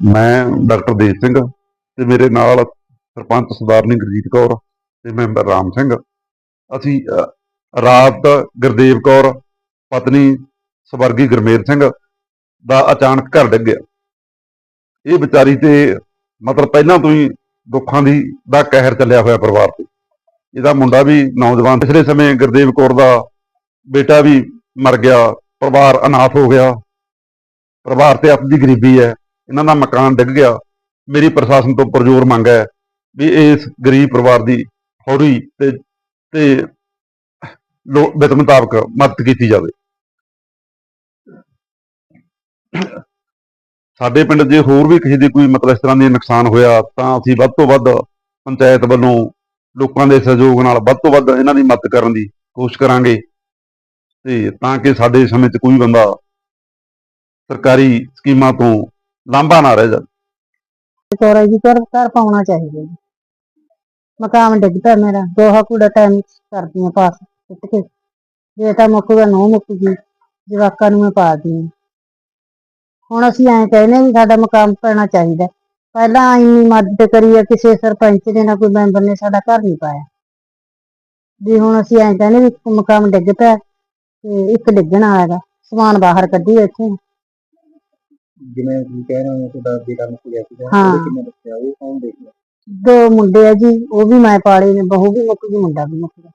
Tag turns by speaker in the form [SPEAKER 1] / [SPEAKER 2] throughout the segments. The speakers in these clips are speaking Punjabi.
[SPEAKER 1] ਮੈਂ ਡਾਕਟਰ ਦੇਵ ਸਿੰਘ ਤੇ ਮੇਰੇ ਨਾਲ ਸਰਪੰਚ ਸਰਦਾਰਨੀ ਗੁਰਜੀਤ ਕੌਰ ਤੇ ਮੈਂਬਰ ਰਾਮ ਸਿੰਘ। ਅਸੀਂ ਰਾਤ ਗੁਰਦੇਵ ਕੌਰ, ਪਤਨੀ ਸਵਰਗੀ ਗੁਰਮੇਰ ਸਿੰਘ ਦਾ ਅਚਾਨਕ ਘਰ ਡਿੱਗ ਗਿਆ। ਇਹ ਵਿਚਾਰੀ ਤੇ ਮਤਲਬ ਪਹਿਲਾਂ ਤੋਂ ਹੀ ਦੁੱਖਾਂ ਦੀ, ਦਾ ਕਹਿਰ ਚੱਲਿਆ ਹੋਇਆ ਪਰਿਵਾਰ ਤੇ। ਇਹਦਾ ਮੁੰਡਾ ਵੀ ਨੌਜਵਾਨ। ਪਿਛਲੇ ਸਮੇਂ ਗੁਰਦੇਵ ਕੌਰ ਦਾ ਬੇਟਾ ਵੀ ਮਰ ਗਿਆ, ਪਰਿਵਾਰ ਅਨਾਥ ਹੋ ਗਿਆ। ਪਰਿਵਾਰ ਤੇ ਆਪਣੀ ਗਰੀਬੀ ਹੈ। ਇਹਨਾਂ ਦਾ ਮਕਾਨ ਡਿੱਗ ਗਿਆ। ਮੇਰੀ ਪ੍ਰਸ਼ਾਸਨ ਤੋਂ ਪ੍ਰਜੋਰ ਮੰਗ ਹੈ ਵੀ ਇਸ ਗਰੀਬ ਪਰਿਵਾਰ ਦੀ ਫੌਰੀ ਤੇ ਤੇ ਲੋ- ਮੁਤਾਬਕ ਮਦਦ ਕੀਤੀ ਜਾਵੇ। ਸਾਡੇ ਪਿੰਡ ਜੇ ਹੋਰ ਵੀ ਕਿਸੇ ਦੀ ਕੋਈ ਮਤਲਬ ਇਸ ਤਰ੍ਹਾਂ ਦੀ ਨੁਕਸਾਨ ਹੋਇਆ ਤਾਂ ਅਸੀਂ ਵੱਧ ਤੋਂ ਵੱਧ ਪੰਚਾਇਤ ਵੱਲੋਂ ਲੋਕਾਂ ਦੇ ਸਹਿਯੋਗ ਨਾਲ ਵੱਧ ਤੋਂ ਵੱਧ ਇਹਨਾਂ ਦੀ ਮਦਦ ਕਰਨ ਦੀ ਕੋਸ਼ਿਸ਼ ਕਰਾਂਗੇ। ਤੇ ਤਾਂ ਕਿ ਸਾਡੇ ਸਮੇਂ 'ਚ ਕੋਈ ਬੰਦਾ ਸਰਕਾਰੀ ਸਕੀਮਾਂ ਤੋਂ ਲਾਂਭਾ ਨਾ ਰਹਿ ਜਾਵੇ।
[SPEAKER 2] ਤੋਰਾ ਜੀ ਘਰ ਘਰ ਪਾਉਣਾ ਚਾਹੀਦਾ ਜੀ। ਮਕਾਨ ਡਿੱਗ ਪਿਆ ਮੇਰਾ, ਦੋਹਾ ਕੂੜਾ ਟਾਈਮ ਕਰਦੀਆਂ ਪਾਸ, ਸੁੱਟ ਕੇ। ਜੇ ਤਾਂ ਮੁੱਕੂਗਾ ਨੋ ਮੁੱਕ ਜਵਾਕਾਂ ਨੂੰ ਮੈਂ ਪਾ ਦੀ ਹੁਣ ਅਸੀਂ ਐਂ ਕਹਿੰਦੇ ਵੀ ਸਾਡਾ ਮਕਾਨ ਪੈਣਾ ਚਾਹੀਦਾ। ਪਹਿਲਾਂ ਇੰਨੀ ਮਦਦ ਕਰੀ ਆ, ਕਿਸੇ ਸਰਪੰਚ ਨੇ ਨਾ ਕੋਈ ਮੈਂਬਰ ਨੇ ਸਾਡਾ ਘਰ ਨਹੀਂ ਪਾਇਆ। ਵੀ ਹੁਣ ਅਸੀਂ ਐਂ ਕਹਿੰਦੇ ਵੀ ਮਕਾਨ ਡਿੱਗ ਪਿਆ ਤੇ ਇੱਕ ਡਿੱਗਣ ਵਾਲਾ ਗਾ ਸਮਾਨ ਬਾਹਰ ਕੱਢੀ ਇੱਥੇ
[SPEAKER 3] ਜਿਵੇਂ ਤੁਸੀਂ ਕਹਿ ਰਹੇ ਹੋ ਤੁਹਾਡਾ ਬੇਟਾ ਮੁੱਕ ਗਿਆ ਸੀਗਾ
[SPEAKER 2] ਹਾਂ।
[SPEAKER 3] ਕਿੰਨੇ ਬੱਚੇ ਆ? ਉਹ ਕੌਣ ਦੇਖਦਾ
[SPEAKER 2] ਦੋ ਮੁੰਡੇ ਆ ਜੀ ਉਹ ਵੀ ਮੈਂ ਪਾਲੇ ਨੇ ਬਹੂ ਵੀ ਮੁੱਕ ਗਈ ਮੁੰਡਾ ਵੀ ਮੁੱਕ ਗਿਆ।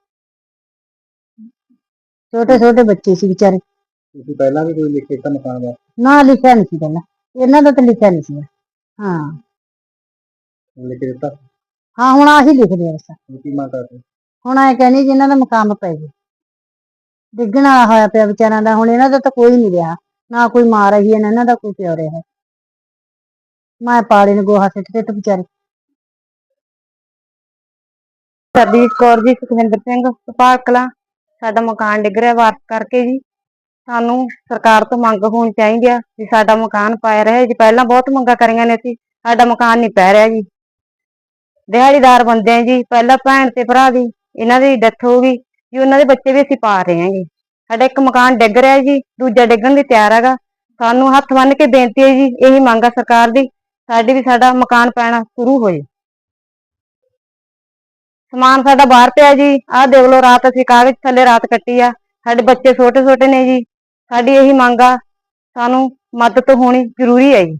[SPEAKER 2] ਛੋਟੇ ਛੋਟੇ ਬੱਚੇ ਸੀ ਵਿਚਾਰੇ।
[SPEAKER 3] ਤੁਸੀਂ ਪਹਿਲਾਂ ਵੀ ਕੋਈ ਲਿਖੇ ਤਾਂ ਮਕਾਨ ਦਾ
[SPEAKER 2] ਨਾ ਲਿਖਿਆ ਨਹੀਂ ਸੀ ਪਹਿਲਾਂ। ਇਹਨਾਂ ਦਾ ਤਾਂ ਲਿਖਿਆ ਨਹੀਂ ਸੀ। ਹਾਂ।
[SPEAKER 3] ਲਿਖ ਕੇ ਦਿੱਤਾ?
[SPEAKER 2] ਹਾਂ ਹੁਣ ਆਹੀ ਲਿਖਦੇ ਆ ਬਸ।
[SPEAKER 3] ਕੀ ਮੰਗ ਕਰਦੇ?
[SPEAKER 2] ਹੁਣ ਐ ਕਹਿੰਦੇ ਜਿਨ੍ਹਾਂ ਦਾ ਮਕਾਮ ਪੈ ਗਿਆ। ਡਿੱਗਣ ਵਾਲਾ ਹੋਇਆ ਪਿਆ ਵਿਚਾਰਿਆਂ ਦਾ ਹੁਣ ਇਹਨਾਂ ਦਾ ਤਾਂ ਕੋਈ ਨਹੀਂ ਰਿਹਾ। ਨਾ ਕੋਈ ਮਾਂ ਰਹੀ ਹੈ ਨਾ ਇਹਨਾਂ ਦਾ ਕੋਈ ਪਿਓ ਰਿਹਾ। ਮੈਂ ਪਾਲੇ ਨੇ ਗੋਹਾ ਸਿੱਟ ਸਿੱਟ ਵਿਚਾਰੇ।
[SPEAKER 4] ਸਰਦੀਪ ਕੌਰ ਜੀ, ਸੁਖਵਿੰਦਰ ਸਿੰਘ ਸੁਭਾਗ ਕਲਾਂ ਸਾਡਾ ਮਕਾਨ ਡਿੱਗ ਰਿਹਾ ਵਾਰਸ ਕਰਕੇ ਜੀ। ਸਾਨੂੰ ਸਰਕਾਰ ਤੋਂ ਮੰਗ ਹੋਣੀ ਚਾਹੀਦੀ ਆ ਵੀ ਸਾਡਾ ਮਕਾਨ ਪਾਇਆ ਰਹੇ। ਜੀ ਪਹਿਲਾਂ ਬਹੁਤ ਮੰਗਾਂ ਕਰੀਆਂ ਨੇ ਅਸੀਂ, ਸਾਡਾ ਮਕਾਨ ਨਹੀਂ ਪੈ ਰਿਹਾ ਜੀ। ਦਿਹਾੜੀਦਾਰ ਬੰਦੇ ਆ ਜੀ, ਪਹਿਲਾਂ ਭੈਣ ਤੇ ਭਰਾ ਦੀ, ਇਹਨਾਂ ਦੀ ਡੈਥ ਹੋ ਗਈ। ਜੀ ਉਹਨਾਂ ਦੇ ਬੱਚੇ ਵੀ ਅਸੀਂ ਪਾ ਰਹੇ ਹਾਂ ਜੀ। ਸਾਡਾ ਇੱਕ ਮਕਾਨ ਡਿੱਗ ਰਿਹਾ ਜੀ, ਦੂਜਾ ਡਿੱਗਣ ਦੀ ਤਿਆਰ ਹੈਗਾ। ਸਾਨੂੰ ਹੱਥ ਬੰਨ ਕੇ ਬੇਨਤੀ ਹੈ ਜੀ, ਇਹੀ ਮੰਗ ਆ ਸਰਕਾਰ ਦੀ, ਸਾਡੀ ਵੀ ਸਾਡਾ ਮਕਾਨ ਪੈਣਾ ਸ਼ੁਰੂ ਹੋਏ। ਸਮਾਨ ਸਾਡਾ ਬਾਹਰ ਪਿਆ ਜੀ, ਆਹ ਦੇਖ ਲਓ ਰਾਤ ਅਸੀਂ ਕਾਗਜ਼ ਥੱਲੇ ਰਾਤ ਕੱਟੀ ਆ, ਸਾਡੇ ਬੱਚੇ ਛੋਟੇ ਛੋਟੇ ਨੇ ਜੀ, ਸਾਡੀ ਇਹੀ ਮੰਗ ਆ, ਸਾਨੂੰ ਮਦਦ ਹੋਣੀ ਜ਼ਰੂਰੀ ਹੈ ਜੀ।